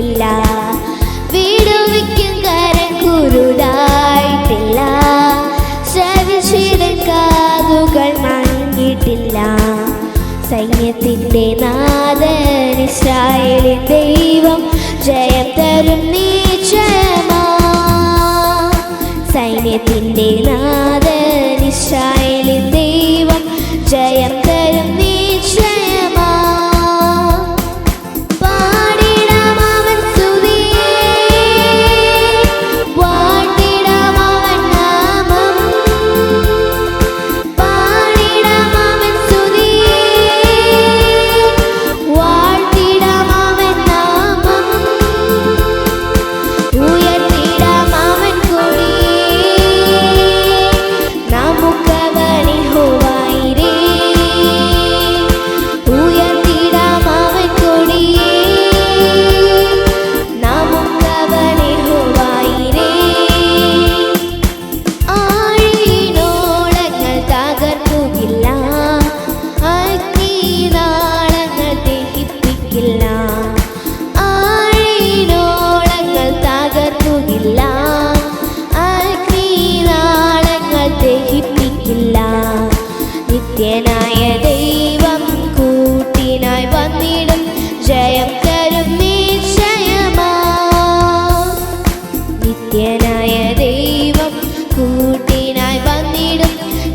ഇല്ല. വിടുവിക്കും കരം കുരുടായിട്ടില്ല സവിശീലൻ മണങ്ങിയിട്ടില്ല സൈന്യത്തിന്റെ നാദൻ ഇസ്രായേലിൻ ദൈവം ജയം തരും നീച്ചമാ സൈന്യത്തിന്റെ നാ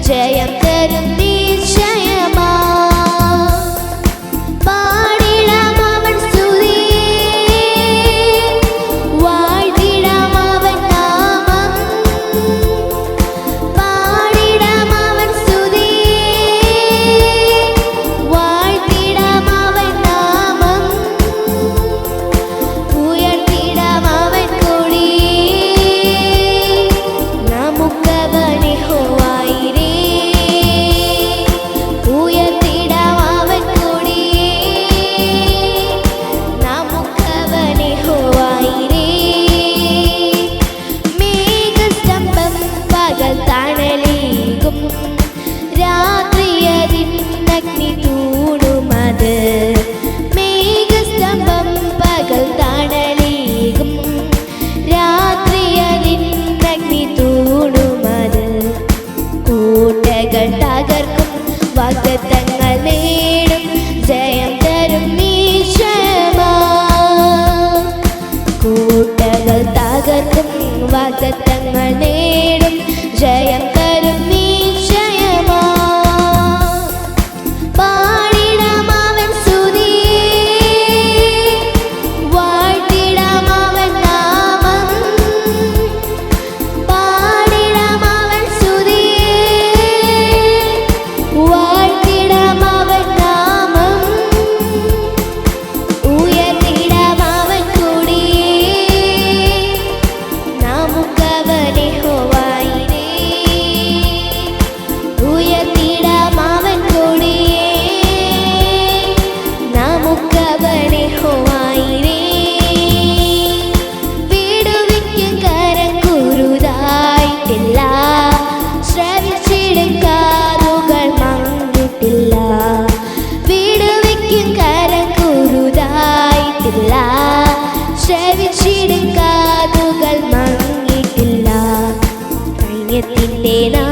ജയം തരും ചിന്തകൾ തകർക്കും വാഗ്ദത്തങ്ങൾ നേടും ജയം തരും കൂട്ടകൾ തകർക്കും വാഗ്ദത്തങ്ങൾ നേടും ജയം ಎತ್ತಿದ್ದೇನಾ